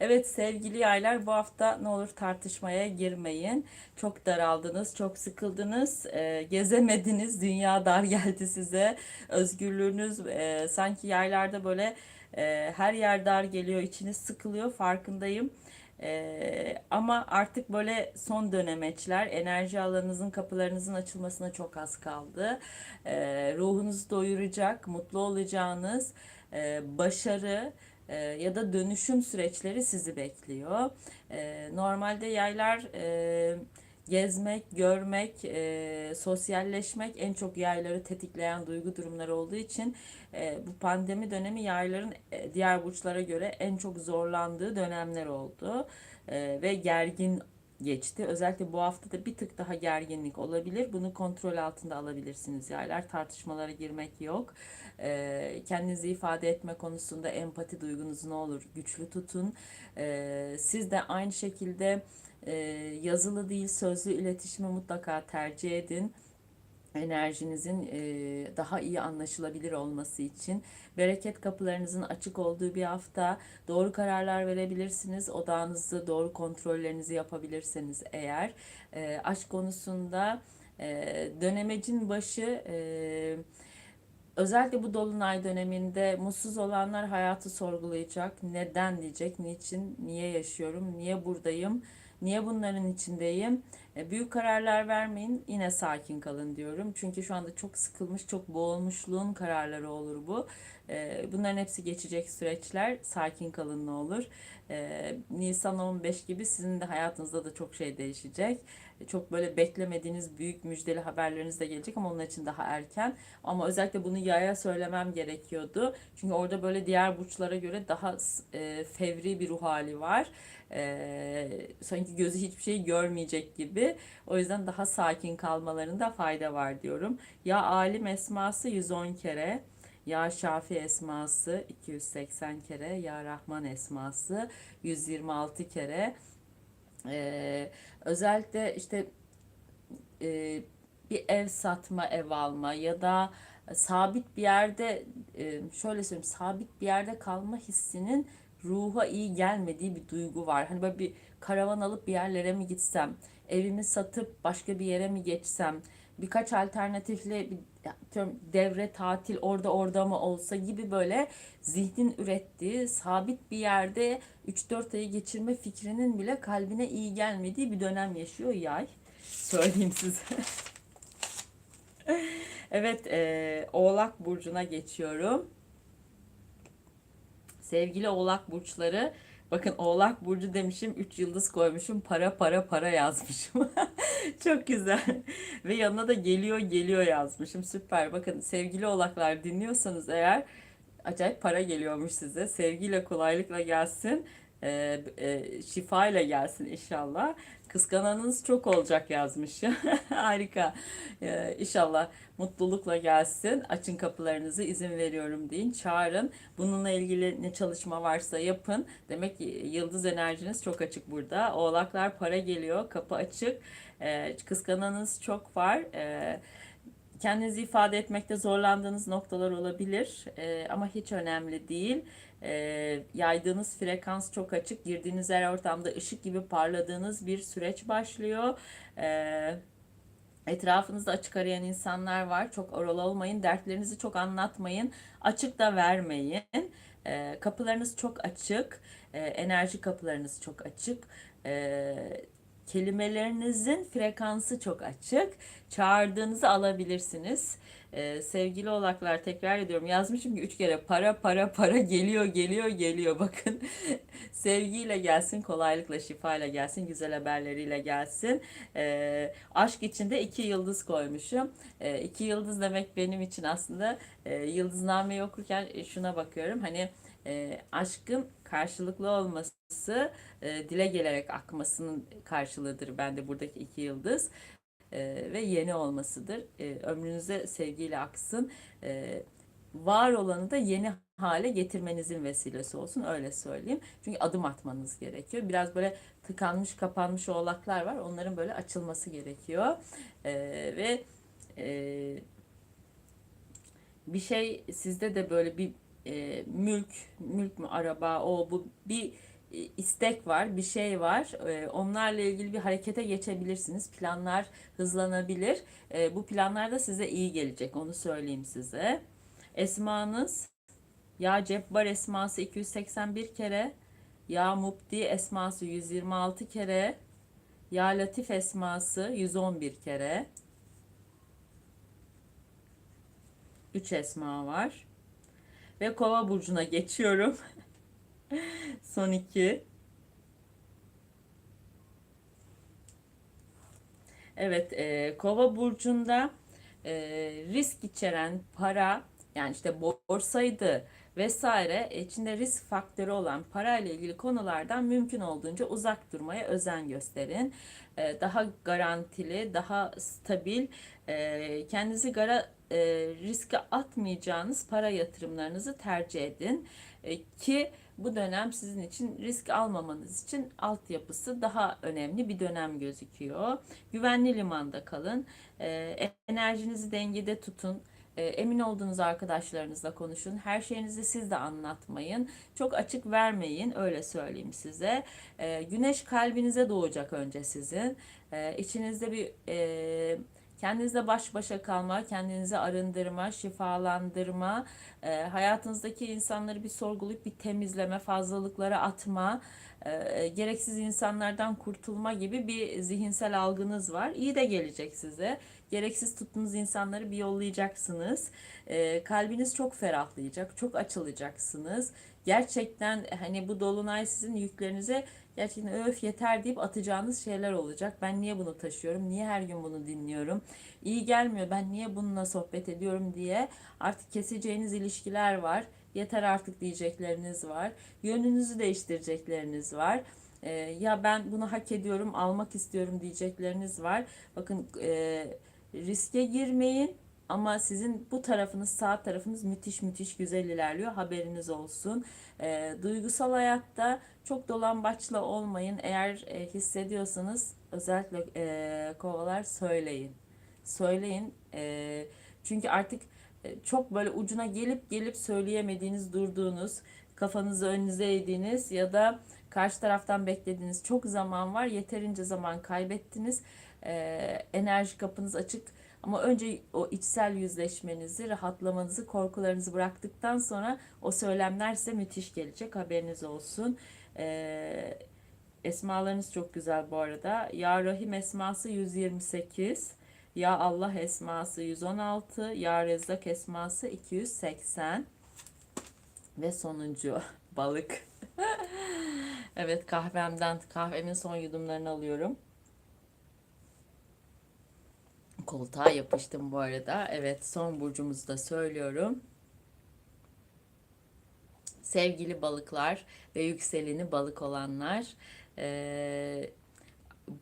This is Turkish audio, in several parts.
Evet sevgili yaylar bu hafta ne olur tartışmaya girmeyin. Çok daraldınız, çok sıkıldınız, e, gezemediniz, dünya dar geldi size. Özgürlüğünüz e, sanki yaylarda böyle e, her yer dar geliyor, içiniz sıkılıyor farkındayım. E, ama artık böyle son dönemeçler, enerji alanınızın kapılarınızın açılmasına çok az kaldı. E, ruhunuzu doyuracak, mutlu olacağınız, e, başarı e, ya da dönüşüm süreçleri sizi bekliyor. E, normalde yaylar e, gezmek, görmek, e, sosyalleşmek en çok yayları tetikleyen duygu durumları olduğu için e, bu pandemi dönemi yayların e, diğer burçlara göre en çok zorlandığı dönemler oldu E, ve gergin geçti. Özellikle bu hafta da bir tık daha gerginlik olabilir. Bunu kontrol altında alabilirsiniz yaylar. Tartışmalara girmek yok. Ee, kendinizi ifade etme konusunda empati duygunuzu ne olur güçlü tutun. Ee, siz de aynı şekilde e, yazılı değil sözlü iletişimi mutlaka tercih edin enerjinizin e, daha iyi anlaşılabilir olması için bereket kapılarınızın açık olduğu bir hafta doğru kararlar verebilirsiniz. Odağınızı doğru kontrollerinizi yapabilirseniz eğer e, aşk konusunda e, dönemecin başı Özellikle bu dolunay döneminde mutsuz olanlar hayatı sorgulayacak. Neden diyecek, niçin, niye yaşıyorum, niye buradayım, niye bunların içindeyim. E, büyük kararlar vermeyin, yine sakin kalın diyorum. Çünkü şu anda çok sıkılmış, çok boğulmuşluğun kararları olur bu. E, bunların hepsi geçecek süreçler. Sakin kalın ne olur. E, Nisan 15 gibi sizin de hayatınızda da çok şey değişecek. Çok böyle beklemediğiniz büyük müjdeli haberleriniz de gelecek ama onun için daha erken. Ama özellikle bunu yaya söylemem gerekiyordu. Çünkü orada böyle diğer burçlara göre daha e, fevri bir ruh hali var. E, sanki gözü hiçbir şey görmeyecek gibi. O yüzden daha sakin kalmalarında fayda var diyorum. Ya alim esması 110 kere. Ya Şafi esması 280 kere, Ya Rahman esması 126 kere. Ee, özellikle işte e, bir ev satma, ev alma ya da sabit bir yerde e, şöyle söyleyeyim sabit bir yerde kalma hissinin ruha iyi gelmediği bir duygu var. Hani böyle bir karavan alıp bir yerlere mi gitsem, evimi satıp başka bir yere mi geçsem, birkaç alternatifli devre tatil orada orada mı olsa gibi böyle zihnin ürettiği sabit bir yerde 3-4 ayı geçirme fikrinin bile kalbine iyi gelmediği bir dönem yaşıyor yay. Söyleyeyim size. evet e, Oğlak Burcu'na geçiyorum. Sevgili Oğlak Burçları Bakın Oğlak Burcu demişim 3 yıldız koymuşum para para para yazmışım. Çok güzel. Ve yanına da geliyor geliyor yazmışım. Süper. Bakın sevgili oğlaklar dinliyorsanız eğer acayip para geliyormuş size. Sevgiyle kolaylıkla gelsin. E, e, şifa ile gelsin inşallah. Kıskananınız çok olacak yazmış. Harika. Ee, inşallah mutlulukla gelsin. Açın kapılarınızı izin veriyorum deyin. Çağırın. Bununla ilgili ne çalışma varsa yapın. Demek ki yıldız enerjiniz çok açık burada. Oğlaklar para geliyor. Kapı açık. Ee, kıskananınız çok var. Ee, kendinizi ifade etmekte zorlandığınız noktalar olabilir. Ee, ama hiç önemli değil e, yaydığınız frekans çok açık. Girdiğiniz her ortamda ışık gibi parladığınız bir süreç başlıyor. E, etrafınızda açık arayan insanlar var. Çok oral olmayın. Dertlerinizi çok anlatmayın. Açık da vermeyin. E, kapılarınız çok açık. E, enerji kapılarınız çok açık. E, kelimelerinizin frekansı çok açık. Çağırdığınızı alabilirsiniz. Ee, sevgili oğlaklar tekrar ediyorum. Yazmışım ki üç kere para para para geliyor geliyor geliyor. Bakın sevgiyle gelsin kolaylıkla şifayla gelsin güzel haberleriyle gelsin. Ee, aşk içinde iki yıldız koymuşum. Ee, iki yıldız demek benim için aslında e, yıldıznameyi okurken şuna bakıyorum. Hani e, aşkın karşılıklı olması e, dile gelerek akmasının karşılığıdır bende buradaki iki yıldız e, ve yeni olmasıdır. E, ömrünüze sevgiyle aksın. E, var olanı da yeni hale getirmenizin vesilesi olsun öyle söyleyeyim. Çünkü adım atmanız gerekiyor. Biraz böyle tıkanmış kapanmış oğlaklar var. Onların böyle açılması gerekiyor. E, ve e, bir şey sizde de böyle bir e, mülk, mülk mü araba o bu bir istek var, bir şey var. E, onlarla ilgili bir harekete geçebilirsiniz. Planlar hızlanabilir. E, bu planlar da size iyi gelecek. Onu söyleyeyim size. Esmanız Ya Cebbar esması 281 kere. Ya Mubdi esması 126 kere. Ya Latif esması 111 kere. 3 esma var. Ve Kova burcuna geçiyorum. Son iki. Evet, e, Kova burcunda e, risk içeren para yani işte borsaydı vesaire içinde risk faktörü olan para ile ilgili konulardan mümkün olduğunca uzak durmaya özen gösterin. E, daha garantili, daha stabil, e, kendinizi gara, e, riske atmayacağınız para yatırımlarınızı tercih edin. Ki bu dönem sizin için risk almamanız için altyapısı daha önemli bir dönem gözüküyor. Güvenli limanda kalın. Enerjinizi dengede tutun. E, emin olduğunuz arkadaşlarınızla konuşun. Her şeyinizi siz de anlatmayın. Çok açık vermeyin. Öyle söyleyeyim size. E, güneş kalbinize doğacak önce sizin. E, içinizde bir e, kendinizle baş başa kalma, kendinizi arındırma, şifalandırma, e, hayatınızdaki insanları bir sorgulayıp bir temizleme, fazlalıklara atma, e, gereksiz insanlardan kurtulma gibi bir zihinsel algınız var. İyi de gelecek size. Gereksiz tuttuğunuz insanları bir yollayacaksınız. E, kalbiniz çok ferahlayacak, çok açılacaksınız. Gerçekten hani bu dolunay sizin yüklerinize gerçekten öf yeter deyip atacağınız şeyler olacak. Ben niye bunu taşıyorum? Niye her gün bunu dinliyorum? İyi gelmiyor. Ben niye bununla sohbet ediyorum diye artık keseceğiniz ilişkiler var. Yeter artık diyecekleriniz var. Yönünüzü değiştirecekleriniz var. Ee, ya ben bunu hak ediyorum, almak istiyorum diyecekleriniz var. Bakın e, riske girmeyin ama sizin bu tarafınız, sağ tarafınız müthiş müthiş güzel ilerliyor. Haberiniz olsun. E, duygusal hayatta çok dolambaçla olmayın. Eğer e, hissediyorsanız özellikle e, kovalar söyleyin. Söyleyin. E, çünkü artık e, çok böyle ucuna gelip gelip söyleyemediğiniz, durduğunuz, kafanızı önünüze eğdiğiniz ya da karşı taraftan beklediğiniz çok zaman var. Yeterince zaman kaybettiniz. E, enerji kapınız açık ama önce o içsel yüzleşmenizi, rahatlamanızı, korkularınızı bıraktıktan sonra o söylemler size müthiş gelecek. Haberiniz olsun. Ee, esmalarınız çok güzel bu arada. Ya Rahim esması 128. Ya Allah esması 116. Ya Rezzak esması 280. Ve sonuncu balık. evet kahvemden kahvemin son yudumlarını alıyorum. Koltuğa yapıştım bu arada. Evet son burcumuzu da söylüyorum. Sevgili balıklar ve yükseleni balık olanlar. Ee,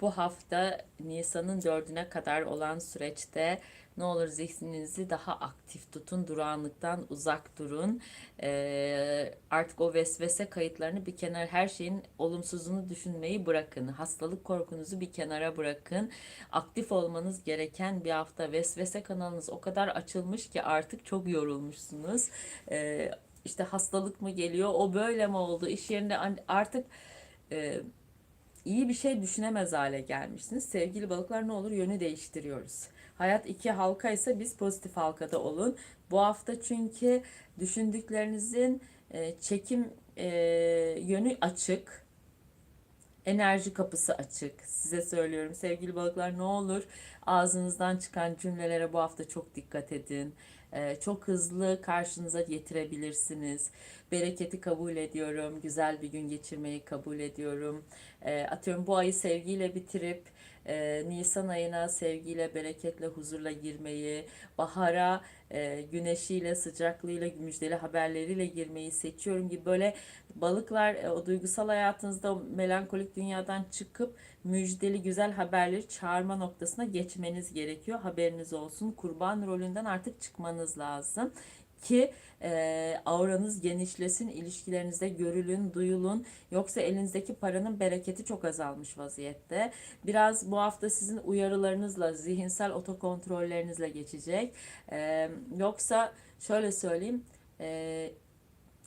bu hafta Nisan'ın dördüne kadar olan süreçte ne olur zihninizi daha aktif tutun, durağanlıktan uzak durun. Ee, artık o vesvese kayıtlarını bir kenara, her şeyin olumsuzunu düşünmeyi bırakın. Hastalık korkunuzu bir kenara bırakın. Aktif olmanız gereken bir hafta. Vesvese kanalınız o kadar açılmış ki artık çok yorulmuşsunuz. Ee, işte hastalık mı geliyor, o böyle mi oldu, iş yerinde artık... E, iyi bir şey düşünemez hale gelmişsiniz. Sevgili balıklar ne olur yönü değiştiriyoruz. Hayat iki halka ise biz pozitif halkada olun. Bu hafta çünkü düşündüklerinizin e, çekim e, yönü açık. Enerji kapısı açık. Size söylüyorum sevgili balıklar ne olur ağzınızdan çıkan cümlelere bu hafta çok dikkat edin. Ee, çok hızlı karşınıza getirebilirsiniz. Bereketi kabul ediyorum. Güzel bir gün geçirmeyi kabul ediyorum. Ee, atıyorum bu ayı sevgiyle bitirip e, Nisan ayına sevgiyle, bereketle, huzurla girmeyi, bahara e, güneşiyle, sıcaklığıyla, müjdeli haberleriyle girmeyi seçiyorum gibi böyle balıklar e, o duygusal hayatınızda o melankolik dünyadan çıkıp müjdeli güzel haberleri çağırma noktasına geçmeniz gerekiyor. Haberiniz olsun. Kurban rolünden artık çıkmanız lazım ki e, auranız genişlesin, ilişkilerinizde görülün, duyulun. Yoksa elinizdeki paranın bereketi çok azalmış vaziyette. Biraz bu hafta sizin uyarılarınızla, zihinsel otokontrollerinizle geçecek. E, yoksa şöyle söyleyeyim, e,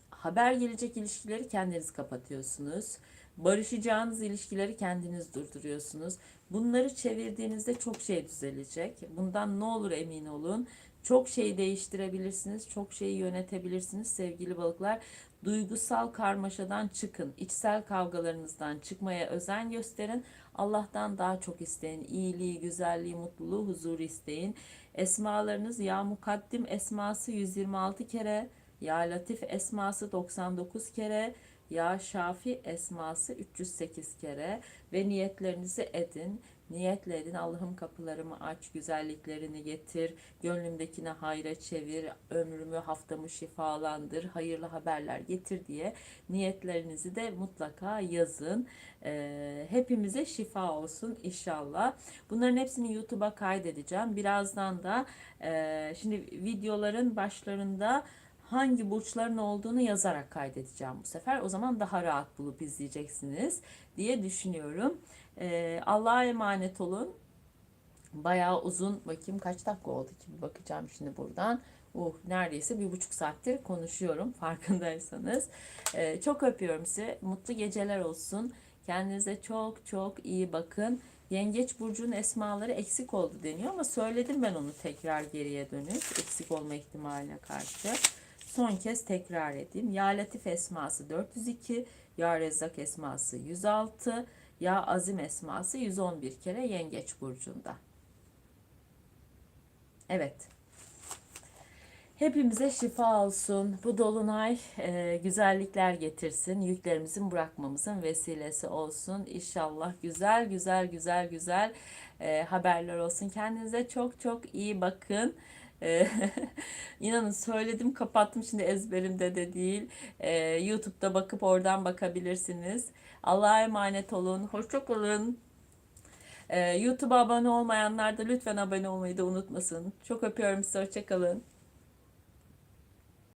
haber gelecek ilişkileri kendiniz kapatıyorsunuz Barışacağınız ilişkileri kendiniz durduruyorsunuz. Bunları çevirdiğinizde çok şey düzelecek. Bundan ne olur emin olun. Çok şey değiştirebilirsiniz, çok şeyi yönetebilirsiniz sevgili balıklar. Duygusal karmaşadan çıkın, içsel kavgalarınızdan çıkmaya özen gösterin. Allah'tan daha çok isteyin. İyiliği, güzelliği, mutluluğu, huzuru isteyin. Esmalarınız ya mukaddim esması 126 kere, ya latif esması 99 kere, ya Şafi esması 308 kere ve niyetlerinizi edin. Niyetle edin Allah'ım kapılarımı aç, güzelliklerini getir, gönlümdekine hayra çevir, ömrümü haftamı şifalandır, hayırlı haberler getir diye niyetlerinizi de mutlaka yazın. Ee, hepimize şifa olsun inşallah. Bunların hepsini YouTube'a kaydedeceğim. Birazdan da e, şimdi videoların başlarında hangi burçların olduğunu yazarak kaydedeceğim bu sefer. O zaman daha rahat bulup izleyeceksiniz diye düşünüyorum. Ee, Allah'a emanet olun. Bayağı uzun bakayım kaç dakika oldu ki bir bakacağım şimdi buradan. Uh, neredeyse bir buçuk saattir konuşuyorum farkındaysanız. Ee, çok öpüyorum sizi. Mutlu geceler olsun. Kendinize çok çok iyi bakın. Yengeç burcunun esmaları eksik oldu deniyor ama söyledim ben onu tekrar geriye dönük eksik olma ihtimaline karşı. Son kez tekrar edeyim. Ya Latif esması 402, Ya Rezzak esması 106, Ya Azim esması 111 kere Yengeç burcunda. Evet. Hepimize şifa olsun. Bu dolunay e, güzellikler getirsin. Yüklerimizin bırakmamızın vesilesi olsun. İnşallah güzel güzel güzel güzel e, haberler olsun. Kendinize çok çok iyi bakın. E, inanın söyledim kapattım şimdi ezberimde de değil. E, YouTube'da bakıp oradan bakabilirsiniz. Allah'a emanet olun. Hoşçakalın. E, YouTube'a abone olmayanlar da lütfen abone olmayı da unutmasın. Çok öpüyorum sizi. Hoşçakalın.